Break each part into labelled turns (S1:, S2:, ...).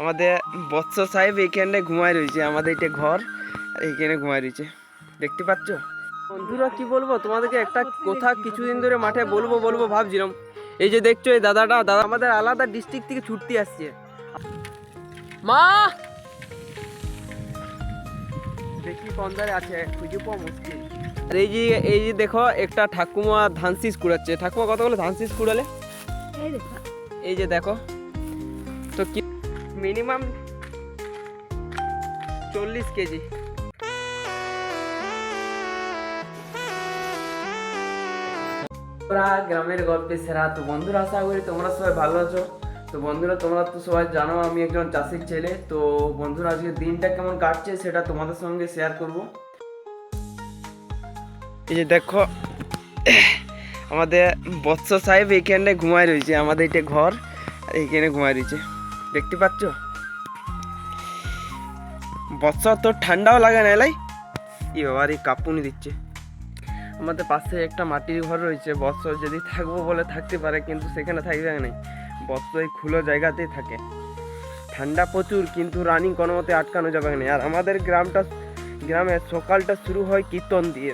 S1: আমাদের বৎস সাহেব এইখানটায় ঘুমায় রয়েছে, আমাদের এটা ঘর, এইখানে ঘুমায় রয়েছে। দেখতে পাচ্ছ? বন্ধুরা, কি বলব? তোমাদেরকে একটা কথা কিছুদিন ধরে মাঠে বলব বলব, ভাবছিলাম। এই যে দেখছ এই দাদাটা, দাদা আমাদের আলাদা ডিস্ট্রিক্ট থেকে ছুটতে আসছে। মা! দেখি কোন ধারে আছে, খুঁজে পাওয়া মুশকিল। আর এই যে এই যে দেখো, একটা ঠাকুমা ধান শীষ কুড়াচ্ছে। ঠাকুমা কত বলে? ধান শীষ কুড়ালে?
S2: এই
S1: যে দেখো। তো কি মিনিমাম চল্লিশ কেজি। তোমরা গ্রামের গল্পে সেরা। তো বন্ধুরা, আশা করি তোমরা সবাই ভালো আছো। তো বন্ধুরা, তোমরা তো সবাই জানো আমি একজন চাষির ছেলে। তো বন্ধুরা, আজকে দিনটা কেমন কাটছে সেটা তোমাদের সঙ্গে শেয়ার করব। এই যে দেখো, আমাদের বৎস সাহেব এইখানে ঘুমায় রয়েছে। আমাদের এটা ঘর, এইখানে ঘুমায় রয়েছে। দেখতে পাচ্ছ? বৎস তো ঠান্ডাও লাগে না, এলাই? ই বাবার এই কাঁপুনি দিচ্ছে। আমাদের পাশে একটা মাটির ঘর রয়েছে বৎস যদি থাকব বলে থাকতে পারে, কিন্তু সেখানে থাকবে না। বৎস এই খুলো জায়গাতেই থাকে। ঠান্ডা প্রচুর, কিন্তু রানিং কোনো মতে আটকানো যাবে না। আর আমাদের গ্রামটা গ্রামে সকালটা শুরু হয় কীর্তন দিয়ে।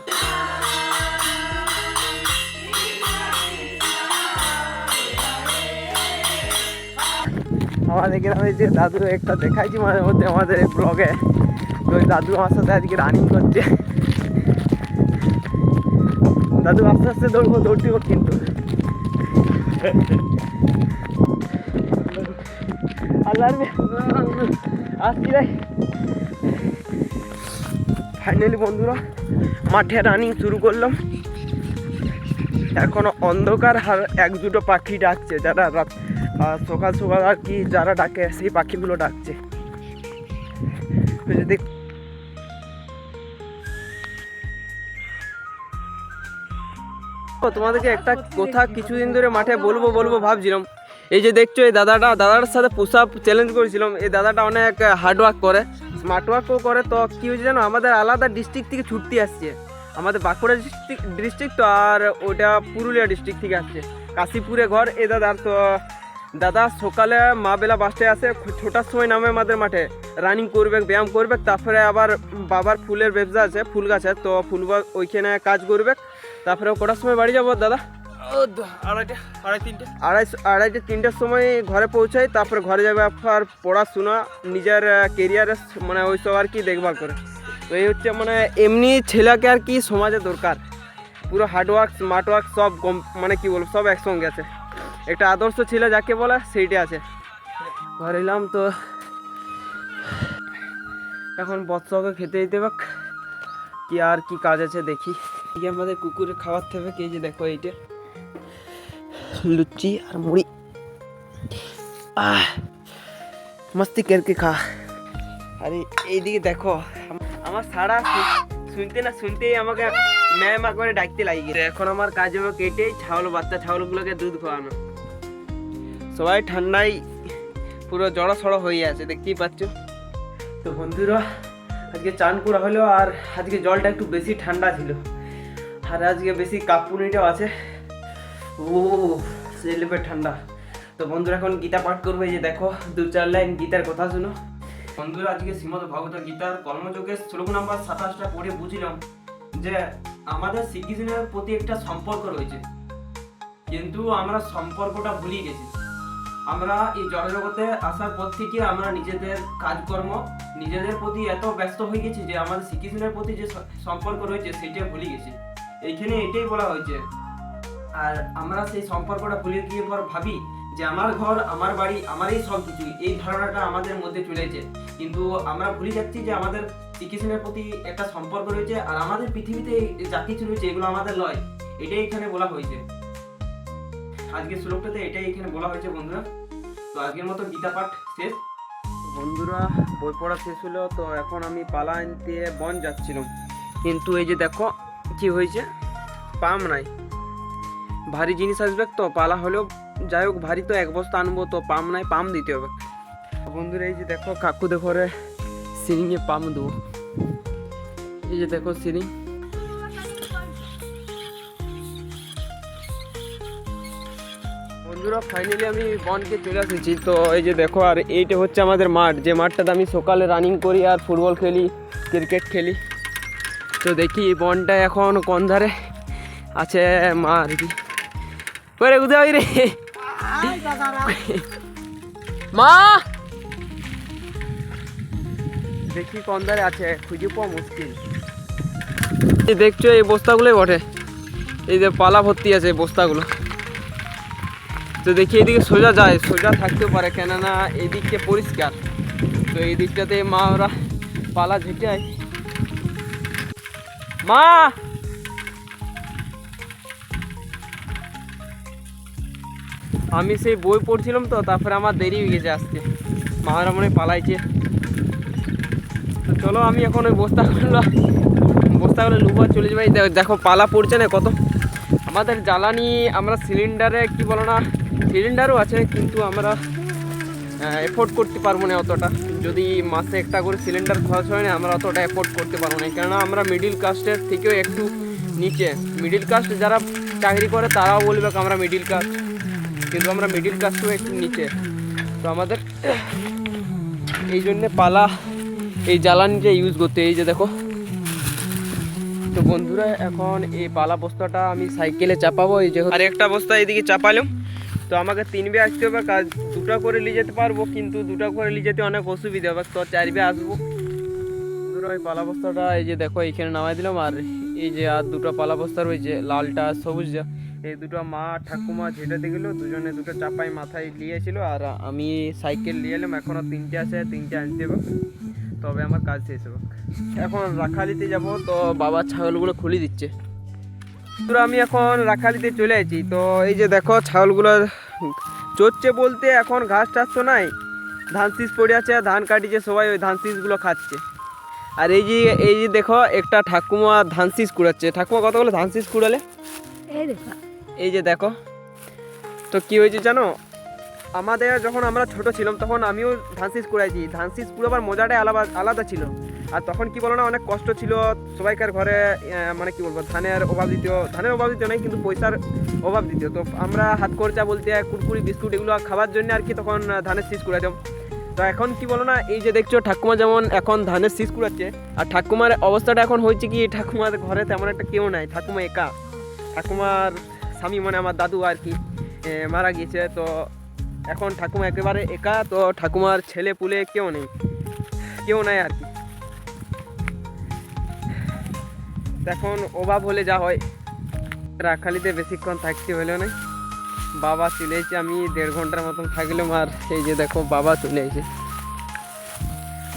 S1: আমাদের গ্রামে যে দাদু একটা দেখাইছি মাঝে মধ্যে আমাদের এই ব্লগে তো ওই দাদু আমার সাথে আজকে রানিং করছে। দাদু আস্তে আস্তে দৌড়বো দৌড় দিব কিন্তু। আসছি রে। ফাইনালি বন্ধুরা, মাঠে রানিং শুরু করলাম। এখনও অন্ধকার আর এক দুটো পাখি ডাকছে, যারা রাত সকাল সকাল আর কি যারা ডাকে, সেই পাখিগুলো ডাকছে। যদি তোমাদেরকে একটা কথা কিছুদিন ধরে মাঠে বলব বলব, ভাবছিলাম। এই যে দেখছ, এই দাদাটা, দাদার সাথে আপ চ্যালেঞ্জ করেছিলাম। এই দাদাটা অনেক হার্ড ওয়ার্ক করে। স্মার্ট ওয়ার্কও করে। তো কী হয়েছে জানো, আমাদের আলাদা ডিস্ট্রিক্ট থেকে ছুটতে আসছে। আমাদের বাঁকুড়া ডিস্ট্রিক্ট ডিস্ট্রিক্ট আর ওটা পুরুলিয়া ডিস্ট্রিক্ট থেকে আসছে। কাশীপুরে ঘর এ দাদার তো দাদা সকালে মা বেলা বাসটায় আসে ছোটার সময় নামে আমাদের মাঠে। রানিং করবে ব্যায়াম করবে তারপরে আবার বাবার ফুলের ব্যবসা আছে ফুল গাছে তো ফুল ওইখানে কাজ করবে। তারপরে কটার সময় বাড়ি যাব দাদা?
S3: আড়াইটা আড়াই তিনটে।
S1: আড়াই আড়াইটে তিনটের সময় ঘরে পৌঁছাই তারপরে ঘরে যাবে আর পড়াশোনা নিজের কেরিয়ারের মানে ওই সব আর কি দেখভাল করে। তো এই হচ্ছে মানে এমনি ছেলেকে আর কি সমাজে দরকার। পুরো হার্ডওয়ার্ক স্মার্ট ওয়ার্ক সব কম মানে কি বলব সব একসঙ্গে আছে। একটা আদর্শ ছেলে যাকে বলে সেইটা আছে। ঘরে এলাম তো। এখন বৎসকে খেতে দিতে হবে কি আর কি কাজ আছে দেখি। আমাদের কুকুরে খাওয়াতে হবে, এই যে দেখো এইটা। লুচি আর মুড়ি। মস্তি করকে খা। আরে, এইদিকে দেখো, আমার সারা শুনতে না শুনতেই আমাকে ম্যাম মা করে ডাকতে লাগি গেছে। এখন আমার কাজ হবে কেটে ছাগল, বাচ্চা ছাগলগুলোকে দুধ খাওয়ানো সবাই ঠান্ডায় পুরো জড়ো সড়ো হয়ে আছে, দেখতেই পাচ্ছ। তো বন্ধুরা, আজকে চান করা হলো আর আজকে জলটা একটু বেশি ঠান্ডা ছিল। আর আজকে বেশি কাপুনিটাও আছে। ও লেভেল ঠান্ডা। তো বন্ধুরা, এখন গীতা পাঠ করবে যে দেখো, দু চার লাইন গীতার কথা শুনো। বন্ধুরা, আজকে শ্রীমদ ভগবত গীতার কর্মযোগের শ্লোক নাম্বার সাতাশটা পড়ে বুঝলাম যে আমাদের শ্রীকৃষ্ণের প্রতি একটা সম্পর্ক রয়েছে। কিন্তু আমরা সম্পর্কটা ভুলিয়ে গেছি। আমরা এই জনজগতে আসার পর থেকে আমরা নিজেদের কাজকর্ম নিজেদের প্রতি এত ব্যস্ত হয়ে গেছি যে আমাদের শ্রীকৃষ্ণের প্রতি যে সম্পর্ক রয়েছে সেটা ভুলে গেছি। এইখানে এটাই বলা হয়েছে। আর আমরা সেই সম্পর্কটা ভুলে গিয়ে পর ভাবি যে আমার ঘর, আমার বাড়ি, আমারই সব কিছু এই ধারণাটা আমাদের মধ্যে চলেছে কিন্তু আমরা ভুলে যাচ্ছি যে আমাদের শ্রীকৃষ্ণের প্রতি একটা সম্পর্ক রয়েছে আর আমাদের পৃথিবীতে যা কিছু রয়েছে এগুলো আমাদের নয় এটাই এখানে বলা হয়েছে। আজকের শ্লোকটাতে এটাই এখানে বলা হয়েছে বন্ধুরা। তো আজকের মতো গীতা পাঠ শেষ। বন্ধুরা, বই পড়া শেষ হলো, তো এখন আমি পালা আনতে বন যাচ্ছিলাম। কিন্তু এই যে দেখো, কি হয়েছে? পাম নাই। ভারী জিনিস আসবে তো, পালা হলেও যাই হোক, ভারী তো এক বস্তা আনব, তো পাম নাই, পাম দিতে হবে। বন্ধুরা, এই যে দেখো কাকু দেখো রে সিরিংয়ে পাম দেবো। এই যে দেখো সিরিং বন্ধুরা ফাইনালি আমি বনকে চলে এসেছি। তো এই যে দেখো, আর এইটা হচ্ছে আমাদের মাঠ। যে মাঠটাতে আমি সকালে রানিং করি আর ফুটবল খেলি ক্রিকেট খেলি। তো দেখি এই বনটা এখন কোন ধারে আছে মা আর কি? করে কোথায় রে! মা! দেখি কোন ধারে আছে, খুঁজে পাওয়া মুশকিল। দেখছ এই বস্তাগুলোই বটে। এই যে পালা ভর্তি আছে এই বস্তাগুলো। তো দেখি এদিকে সোজা যায়, সোজা থাকতেও পারে, কেননা এই দিকটা পরিষ্কার। তো এই দিকটাতে মা ওরা পালা ঝেঁটায় মা! আমি সেই বই পড়ছিলাম তো, তারপরে আমার দেরি হয়ে গেছে আসতে মা ওরা মনে পালাইছে। তো চলো আমি এখন ওই বস্তাগুলো বস্তাগুলো লুবা চলে যাবে দেখো পালা পড়ছে না কত। আমাদের জ্বালানি, আমরা সিলিন্ডারে কি বলো না সিলিন্ডারও আছে, কিন্তু আমরা এফোর্ড করতে পারব না অতটা। যদি মাসে একটা করে সিলিন্ডার খরচ হয় না, আমরা অতটা এফোর্ড করতে পারব না। কেননা আমরা মিডিল কাস্টের থেকেও একটু নিচে। মিডিল কাস্ট যারা চাকরি করে, তারাও বলবে আমরা মিডিল কাস্ট কিন্তু আমরা মিডিল কাস্টেও একটু নিচে। তো আমাদের এই জন্যে পালা, এই জ্বালানিটা ইউজ করতে, এই যে দেখো। তো বন্ধুরা, এখন এই পালা বস্তাটা আমি সাইকেলে চাপাবো। এই যে আর একটা বস্তা এদিকে চাপালাম। তো আমাকে তিন বে আসতে হবে, কাজ দুটা করে নিয়ে যেতে পারব, কিন্তু দুটা করে নিয়ে যেতে অনেক অসুবিধা হবে, তো চার বে আসব। ওই পালা বস্তাটা এই যে দেখো এইখানে নামাই দিলাম, আর এই যে আর দুটো পালা বস্তা রয়েছে, লালটা সবুজটা এই দুটো মা ঠাকুমা ঝেটাতে গেলো, দুজনে দুটো চাপাই মাথায় নিয়েছিল আর আমি সাইকেল নিয়ে এলাম এখনও তিনটে আছে, তিনটে আনতে হবে, তবে আমার কাজ শেষ হবে। এখন রাখালিতে যাব, তো বাবা ছাগলগুলো খুলে দিচ্ছে। আমি এখন রাখালিতে চলে আছি তো এই যে দেখো ছাগলগুলো চড়ছে বলতে এখন ঘাস টাস তো নাই। ধান শীষ পড়ে আছে ধান কাটিছে সবাই ওই ধান শীষগুলো খাচ্ছে। আর এই যে এই যে দেখো একটা ঠাকুমা ধান শীষ কুড়াচ্ছে। ঠাকুমা কতগুলো ধান শীষ কুড়ালে?
S2: এই
S1: এই যে দেখো। তো কি হয়েছে জানো? আমাদের যখন আমরা ছোট ছিলাম, তখন আমিও ধান শীষ কুড়াইছি। ধান শীষ কুড়াবার মজাটাই আলাদা আলাদা ছিল। আর তখন কি বলো না, অনেক কষ্ট ছিল। সবাইকার ঘরে মানে কি বলব, ধানের অভাব দিত ধানের অভাব দিত নাই, কিন্তু পয়সার অভাব দিত তো আমরা হাত খরচা বলতে, কুরকুরি, বিস্কুট এগুলো খাবার জন্য আর কি তখন ধানের শীষ কুড়াইতাম। তো এখন কি বলো না, এই যে দেখছ, ঠাকুমা যেমন এখন ধানের শীষ কুড়াচ্ছে, আর ঠাকুমার অবস্থাটা এখন হয়েছে কি, ঠাকুমার ঘরে তেমন একটা কেউ নাই। ঠাকুমা একা। ঠাকুমার স্বামী মানে আমার দাদু আর কি মারা গিয়েছে। তো এখন ঠাকুমা একেবারে একা, তো ঠাকুমার ছেলে পুলে কেউ নেই। কেউ নাই আর কি। এখন অভাব হলে যা হয়। রাখালিতে বেশিক্ষণ থাকতে হলেও না। বাবা চলে এসেছে, আমি দেড় ঘণ্টার মতন থাকলাম আর এই যে দেখো, বাবা চলে এসেছে।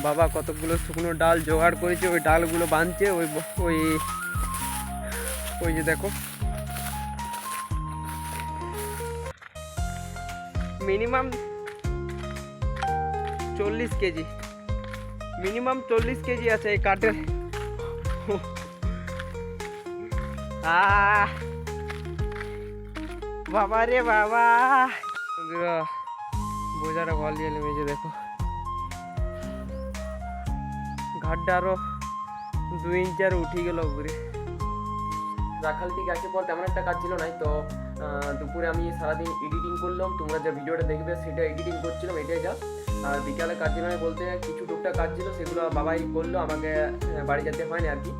S1: বাবা কতগুলো শুকনো ডাল জোগাড় করেছে, ওই ডালগুলো বাঁধছে, ওই ওই ওই যে দেখো মিনিমাম চল্লিশ কেজি। মিনিমাম চল্লিশ কেজি আছে এই কাঠের। বাবা রে বাবা! বোঝাটা ভালো দিয়ে নেমেছে দেখো। ঘাটটা আরও দুই ইঞ্চি আর উঠে গেল উপরে। রাখাল থেকে আসে পর তেমন একটা কাজ ছিল নাই, তো দুপুরে আমি সারাদিন এডিটিং করলাম, তোমরা যে ভিডিওটা দেখবে সেটা এডিটিং করছিলাম, এটাই যা। আর বিকালে কাজ ছিল বলতে কিছু টুকটাক কাজ ছিল, সেগুলো বাবাই করল, আমাকে বাড়ি যেতে হয়নি আর কি।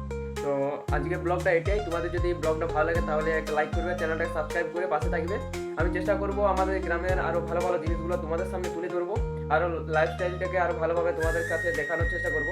S1: তো আজকে ব্লগটা এটাই, তোমাদের যদি ব্লগটা ভালো লাগে তাহলে একটা লাইক করবে, চ্যানেলটাকে সাবস্ক্রাইব করে পাশে থাকবে। আমি চেষ্টা করব আমাদের গ্রামের আরও ভালো ভালো জিনিসগুলো তোমাদের সামনে তুলে ধরবো আরও লাইফস্টাইলটাকে আরও ভালোভাবে তোমাদের কাছে দেখানোর চেষ্টা করব।